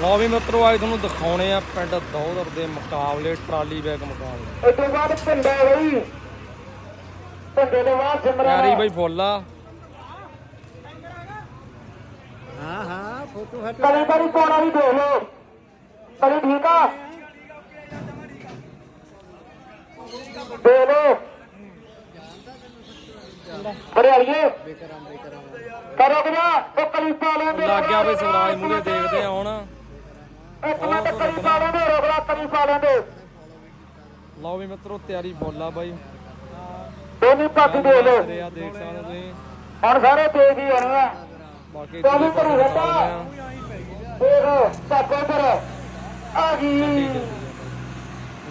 ਲਓ ਵੀ ਮਿੱਤਰੋ ਅੱਜ ਤੁਹਾਨੂੰ ਦਿਖਾਉਣੇ ਆ ਪਿੰਡ ਦੌਦਰ ਦੇ ਮੁਕਾਬਲੇ ਟਰਾਲੀ ਬੈਗ ਮੁਕਾਬਲੇ। ਤੋਂ ਬਾਅਦ ਪਿੰਡਾ ਬਈ। ਪਿੰਡੇ ਦੇ ਬਾਅਦ ਸਿਮਰਨ ਪਿਆਰੀ ਬਈ ਫੁੱਲ ਆ। ਹਾਂ ਹਾਂ ਫੋਟੋ ਹਟ ਕਲੀ ਕਲੀ ਕੋਣਾ ਵੀ ਦੇਖ ਲਓ। ਕਲੀ ਠੀਕ ਆ? ਦੇ ਲਓ। ਬੜੇ ਆਈਏ। ਕਰੋ ਗਿਆ ਉਹ ਕਲੀ ਪਾ ਲੈਂਦੇ ਲੱਗ ਗਿਆ ਬਈ ਸਵਰਾਜ ਮੂਰੇ ਦੇਖਦੇ ਆ ਹੁਣ। ਇੱਕ ਮਿੰਟ ਕਲੀ ਪਾ ਲੈਂਦੇ ਰੋਕ ਲਾ ਕਲੀ ਪਾ ਲੈਂਦੇ ਲਓ ਵੀ ਮਿੱਤਰੋ ਤਿਆਰੀ ਆ ਬਾਈ। ਦੋਨੀ ਪੱਖ ਦੇ ਲਓ ਦੇਖ ਸਕਦੇ ਤੁਸੀਂ। ਹੁਣ ਸਾਰੇ ਤੇਜ਼ ਹੀ ਹੋਣੇ ਆ। ਬਾਕੀ ਦੋਨੀ ਭਰੂ ਹਟਾ। ਦੇਖ ਚੱਕ ਉਧਰ। ਆ ਗਈ।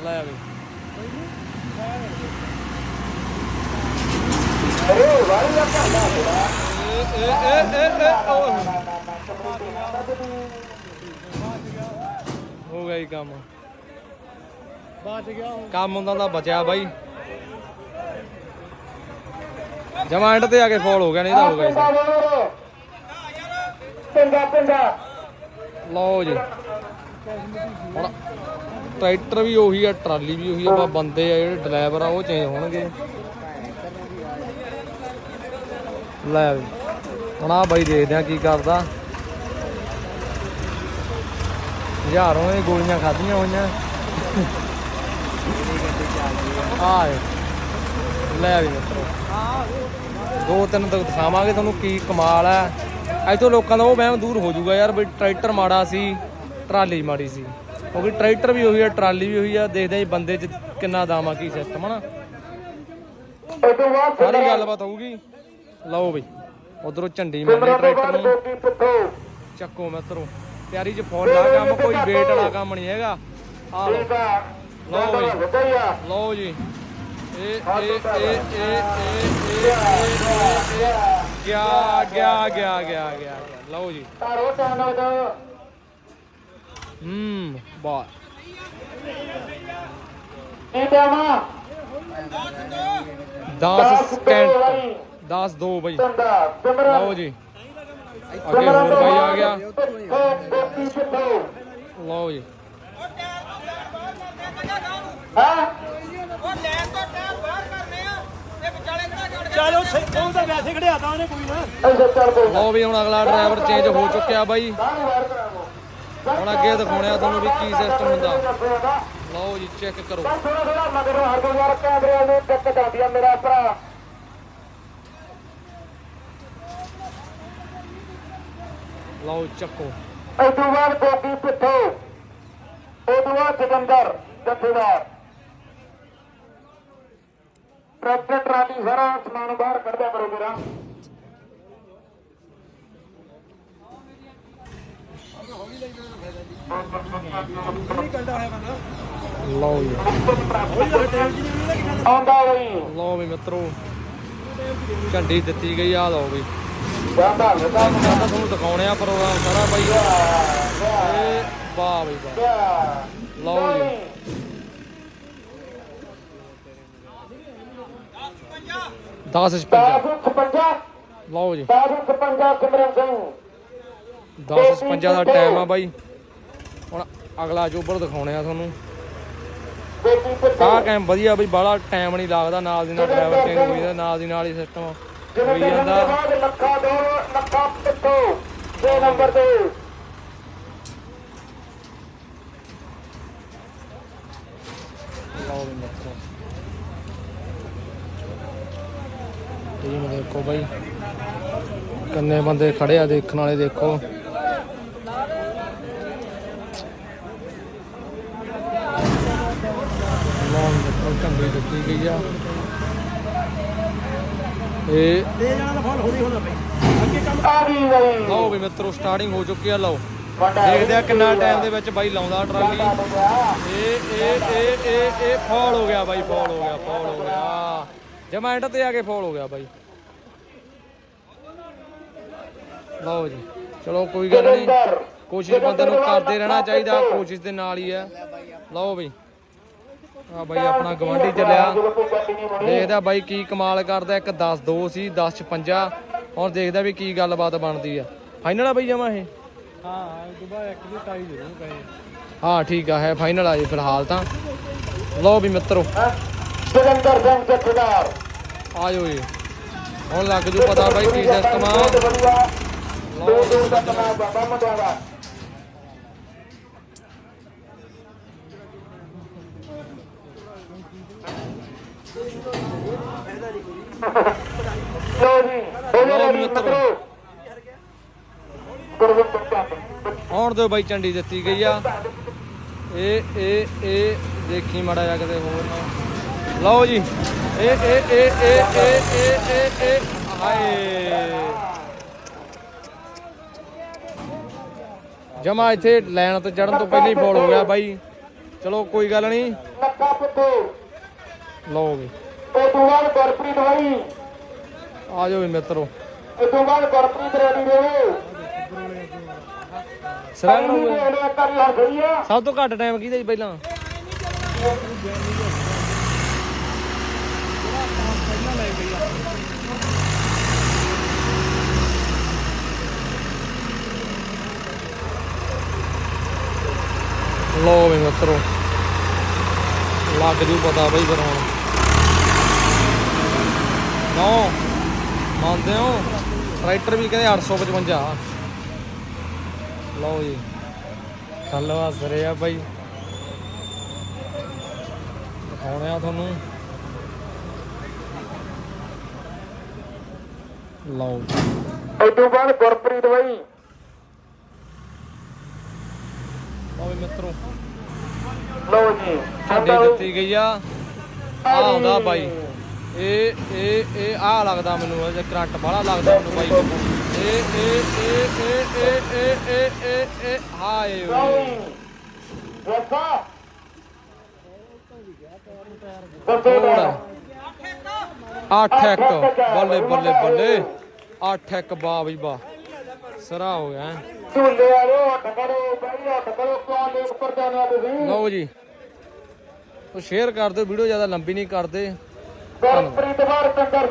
ਲੈ ਬਈ ਅਰੇ ਵਾਰੀ ਆ ਭਾਂਡਾ ਏ ਏ ਏ ਏ ਓਹ। ਹੋ ਗਿਆ ਜੀ ਕੰਮ। ਬਚ ਗਿਆ ਕੰਮ ਹੁੰਦਾ ਤਾਂ ਬਚਿਆ ਬਾਈ। ਜਮਾ ਐਂਡ ਤੇ ਆ ਕੇ ਫੋਲ ਹੋ ਗਿਆ ਨਹੀਂ ਤਾਂ ਹੋ ਗਿਆ ਪਿੰਡਾ ਪਿੰਡਾ ਲਓ ਜੀ। ਹੁਣ ਟਰੈਕਟਰ ਵੀ ਉਹੀ ਆ ਟਰਾਲੀ ਵੀ ਉਹੀ ਆ ਬਸ ਬੰਦੇ ਆ ਜਿਹੜੇ ਡਰਾਈਵਰ ਆ ਉਹ ਚੇਂਜ ਹੋਣਗੇ। ਲੈ ਵੀ। ਹੁਣ ਆ ਬਾਈ ਦੇਖਦੇ ਆ ਕੀ ਕਰਦਾ। ਹਜ਼ਾਰੋਂ ਇਹ ਗੋਲੀਆਂ ਖਾਧੀਆਂ ਹੋਈਆਂ। ਆ ਲੈ ਵੀ ਮਿੱਤਰੋ। ਦੋ ਤਿੰਨ ਤੱਕ ਦਿਖਾਵਾਂਗੇ ਤੁਹਾਨੂੰ ਕੀ ਕਮਾਲ ਹੈ। ਇੱਥੋਂ ਲੋਕਾਂ ਦਾ ਉਹ ਵਹਿਮ ਦੂਰ ਹੋ ਜਾਊਗਾ ਯਾਰ ਵੀ ਟਰੈਕਟਰ ਮਾੜਾ ਸੀ, ਟਰਾਲੀ ਮਾੜੀ ਸੀ। ਕਿਉਂਕਿ ਟਰੈਕਟਰ ਵੀ ਉਹੀ ਆ ਟਰਾਲੀ ਵੀ ਉਹੀ ਆ ਦੇਖਦੇ ਆ ਬੰਦੇ 'ਚ ਕਿੰਨਾ ਦਾਮ ਕੀ ਸਿਸਟਮ ਆ ਸਾਰੀ ਗੱਲਬਾਤ ਹੋਊਗੀ। ਲਓ ਬਈ, ਉਧਰੋਂ ਝੰਡੀ ਮਾਰਨੀ ਟਰੈਕਟਰ ਨੂੰ। ਚੱਕੋ ਮਿੱਤਰੋ। ਤਿਆਰੀ 'ਚ ਫੋਨ ਲਾ ਕੰਮ ਕੋਈ ਵੇਟ ਵਾਲਾ ਕੰਮ ਨਹੀਂ ਹੈਗਾ। ਆ ਲਓ। ਆ। ਲਓ ਆ। ਲਓ ਜੀ। ਇਹ ਇਹ ਇਹ ਇਹ ਇਹ ਇਹ ਇਹ ਗਿਆ ਗਿਆ ਗਿਆ ਗਿਆ ਗਿਆ। ਲਓ ਜੀ। ਹੂੰ ਬਾ। ਕੀ ਟਾਣਾ 10 ਸਕਿੰਟ। 10 2 ਬਈ। ਲਓ ਜੀ। ਅੱਗੇ ਹੋਰ ਬਾਈ ਆ ਗਿਆ। ਲਓ ਜੀ। ਹਾਂ ਚਲੋ ਸਿੱਖੋਂ ਤਾਂ ਵੈਸੇ ਖੜਿਆਤਾ ਉਹਨੇ ਕੋਈ ਨਾ। ਲਓ ਵੀ ਹੁਣ ਅਗਲਾ ਡਰਾਈਵਰ ਚੇਂਜ ਹੋ ਚੁੱਕਿਆ ਬਾਈ। ਹੁਣ ਅੱਗੇ ਦਿਖਾਉਣਿਆ ਤੁਹਾਨੂੰ ਵੀ ਕੀ ਸਿਸਟਮ ਹੁੰਦਾ। ਥੋੜਾ ਲਓ ਜੀ ਚੈੱਕ ਕਰੋ। ਥੋੜਾ ਮਗਰੋਂ ਹਰ ਕੋਈ ਵਾਰ ਕੈਮਰੇ ਨੂੰ ਦਿੱਕਤ ਆਉਂਦੀ ਆ ਮੇਰਾ ਭਰਾ। ਲਓ ਚੱਕੋ। ਤੋਂ ਬਾਅਦ ਗੋਪੀ ਪਿੱਠੋ ਤੋਂ ਬਾਅਦ ਜਗੰਦਰ ਜੱਥੇਦਾਰ। ਟਰੈਕਟਰ ਟਰਾਲੀ ਸਾਰਾ ਸਮਾਨ ਬਾਹਰ ਕੱਢਿਆ ਕਰੋ ਮੇਰਾ ਲਓ ਜੀ। ਆਉਂਦਾ ਬਈ। ਲਓ ਵੀ ਮਿੱਤਰੋ। ਝੰਡੀ ਦਿੱਤੀ ਗਈ ਆ ਲਓ ਵੀ। ਜਾਂਦਾ ਲਦਾ ਮੈਂ ਤੁਹਾਨੂੰ ਦਿਖਾਉਣੇ ਆ ਪ੍ਰੋਗਰਾਮ ਸਾਰਾ ਬਾਈ ਇਹ ਵਾਹ ਬਈ ਵਾਹ ਲਓ ਜੀ ਦਸ ਛਪੰਜਾ ਲਓ ਜੀ 56 ਸਿਮਰਨ ਸਿੰਘ 10 56 ਦਾ ਟਾਈਮ ਆ ਬਾਈ ਹੁਣ ਅਗਲਾ ਜੋਬਰ ਦਿਖਾਉਣੇ ਆ ਤੁਹਾਨੂੰ ਗੋਪੀ ਆਹ ਕੈਮ ਵਧੀਆ ਬਈ ਬਾਹਲਾ ਟਾਈਮ ਨਹੀਂ ਲੱਗਦਾ ਨਾਲ ਦੀ ਨਾਲ ਡਰਾਈਵਰ ਚੇਂਜ ਹੋਈ ਜਾਂਦਾ ਨਾਲ ਦੀ ਨਾਲ ਹੀ ਸਿਸਟਮ ਹੋਈ ਜਿਵੇਂ ਜਾਂਦਾ ਬਾਅਦ ਲੱਖਾ ਦੋ ਲੱਖਾ ਪਿੱਠੋ 6 ਨੰਬਰ ਤੇ। ਲਓ ਵੀ ਮਿੱਤਰੋ ਟੀਮ ਦੇਖੋ ਬਾਈ। ਕਿੰਨੇ ਬੰਦੇ ਖੜੇ ਆ ਦੇਖਣ ਵਾਲੇ ਦੇਖੋ। ਵੀ ਮਿੱਤਰੋ ਝੰਡੀ ਦਿੱਤੀ ਗਈ ਆ। ਇਹ ਲੈ ਜਾਣਾ ਤਾਂ ਫਲ ਹੌਲੀ ਹੋਣਾ ਪਈ ਅੱਗੇ ਕੰਮ ਆ ਗਈ ਬਈ ਲਓ ਵੀ ਮਿੱਤਰੋ ਸਟਾਰਟਿੰਗ ਹੋ ਚੁੱਕੀ ਆ ਲਓ। ਵੱਡਾ ਦੇਖਦੇ ਆ ਕਿੰਨਾ ਟਾਈਮ ਦੇ ਵਿੱਚ ਬਾਈ ਲਾਉਂਦਾ ਟਰਾਲੀ। ਇਹ ਇਹ ਇਹ ਇਹ ਇਹ ਫੌਲ ਹੋ ਗਿਆ ਬਾਈ ਫੌਲ ਹੋ ਗਿਆ ਫੌਲ ਹੋ ਗਿਆ। ਜਮਾ ਐਂਡ ਤੇ ਆ ਕੇ ਫੌਲ ਹੋ ਗਿਆ ਬਾਈ। ਲਓ ਜੀ ਚਲੋ ਕੋਈ ਗੱਲ ਨਹੀਂ। ਕੋਸ਼ਿਸ਼ ਬੰਦੇ ਨੂੰ ਕਰਦੇ ਰਹਿਣਾ ਚਾਹੀਦਾ ਕੋਸ਼ਿਸ਼ ਦੇ ਨਾਲ ਹੀ ਆ ਲਓ ਬਈ। ਆ ਬਾਈ ਆਪਣਾ ਗਵਾਂਢੀ ਚੱਲਿਆ। ਦੇਖਦਾ ਬਾਈ ਕੀ ਕਮਾਲ ਕਰਦਾ ਇੱਕ 10 2 ਸੀ 10 56 ਹੁਣ ਦੇਖਦਾ ਵੀ ਕੀ ਗੱਲਬਾਤ ਬਣਦੀ ਆ। ਫਾਈਨਲ ਆ ਬਾਈ ਜਮਾ ਇਹ? ਹਾਂ ਦੁਬਾਰਾ ਇੱਕ ਟਾਈ ਕਹੇ ਹਾਂ ਠੀਕ ਆ ਹੈ ਫਾਈਨਲ ਆ ਜੀ ਫਿਲਹਾਲ ਤਾਂ। ਲਓ ਵੀ ਮਿੱਤਰੋ। ਜਗੰਦਰ ਸਿੰਘ ਜੱਥੇਦਾਰ ਆ ਜਾਓ ਜੀ। ਹੁਣ ਲੱਗ ਜੂ ਪਤਾ ਬਾਈ ਕੀ ਸਿਸਟਮ ਆ। ਦੋ ਦੋ ਦਾ ਕਮਾ ਬਾਬਾ ਮੁੰਡਿਆਂ ਲੋ ਜੀ ਬੋਲੋ ਮਿੱਤਰੋ। ਆਉਣ ਦਿਓ ਬਾਈ ਚੰਡੀ ਦਿੱਤੀ ਗਈ ਆ ਇਹ ਇਹ ਇਹ ਦੇਖੀ ਮੜਾ ਜਾ ਕਿਤੇ ਹੋਰ ਨਾ ਲਓ ਜੀ ਇਹ ਇਹ ਇਹ ਇਹ ਇਹ ਇਹ ਇਹ ਇਹ ਹਾਏ ਜਮਾ ਇੱਥੇ ਲਾਈਨ ਤੇ ਚੜਨ ਤੋਂ ਪਹਿਲਾਂ ਹੀ ਫੋਲ ਹੋ ਗਿਆ ਬਾਈ ਚਲੋ ਕੋਈ ਗੱਲ ਨਹੀਂ ਲਓ ਵੀ ਇਹ ਤੋਂ ਬਾਅਦ ਗੁਰਪ੍ਰੀਤ ਭਾਈ ਆ ਜਾਓ ਵੀ ਮਿੱਤਰੋ। ਇਹ ਤੋਂ ਬਾਅਦ ਗੁਰਪ੍ਰੀਤ ਰੈਡੀ ਰਹੋ। ਸਰਾਂ ਨੂੰ ਸਭ ਤੋਂ ਘੱਟ ਟਾਈਮ ਕਿਹਦਾ ਜੀ ਪਹਿਲਾਂ? ਲੋ ਵੀ ਮਿੱਤਰੋ। ਲੱਗ ਜੂ ਪਤਾ ਬਈ ਫਿਰ ਹੁਣ। ਨੋ। ਮੰਨਦੇ ਹੋ? ਟਰੈਕਟਰ ਵੀ ਕਹਿੰਦੇ 855 ਲਓ ਜੀ। ਕੱਲ ਹੱਸ ਰਹੇ ਬਾਈ। ਦਿਖਾਉਣੇ ਆ ਤੁਹਾਨੂੰ। ਲਓ ਜੀ। ਤੋਂ ਬਾਅਦ ਗੁਰਪ੍ਰੀਤ ਭਾਈ ਲਓ ਮਿੱਤਰੋ। ਲਓ ਜੀ ਦਿੱਤੀ ਗਈ ਆ ਆਉਂਦਾ ਬਾਈ ਇਹ ਇਹ ਇਹ ਆ ਲੱਗਦਾ ਮੈਨੂੰ ਇਹ ਕਰੰਟ ਬਾਹਲਾ ਲੱਗਦਾ ਮੈਨੂੰ ਬਾਈ ਇਹ ਇਹ ਇਹ ਇਹ ਇਹ ਇਹ ਇਹ ਇਹ ਇਹ ਹਾਏ ਵੇਖਾ ਅੱਠ ਇੱਕ ਬੱਲੇ ਬੱਲੇ ਬੱਲੇ ਅੱਠ ਇੱਕ ਬਾ ਬਈ ਬਾ ਸਰਾ ਹੋ ਗਿਆ। ਝੂਲੇ ਵਾਲੋ ਹੱਥ ਕਰੋ ਬਈ ਹੱਥ ਕਰੋ ਕਿਉਂ ਲੇਟ ਪਰ ਜਾਣਾ ਤੁਸੀਂ। ਲਓ ਜੀ। ਉਹ ਸ਼ੇਅਰ ਕਰ ਦਿਓ ਵੀਡੀਓ ਜ਼ਿਆਦਾ ਲੰਬੀ ਨਹੀਂ ਕਰਦੇ। ਗੁਰਪ੍ਰੀਤ ਵਾਰ ਸਿੰਘ।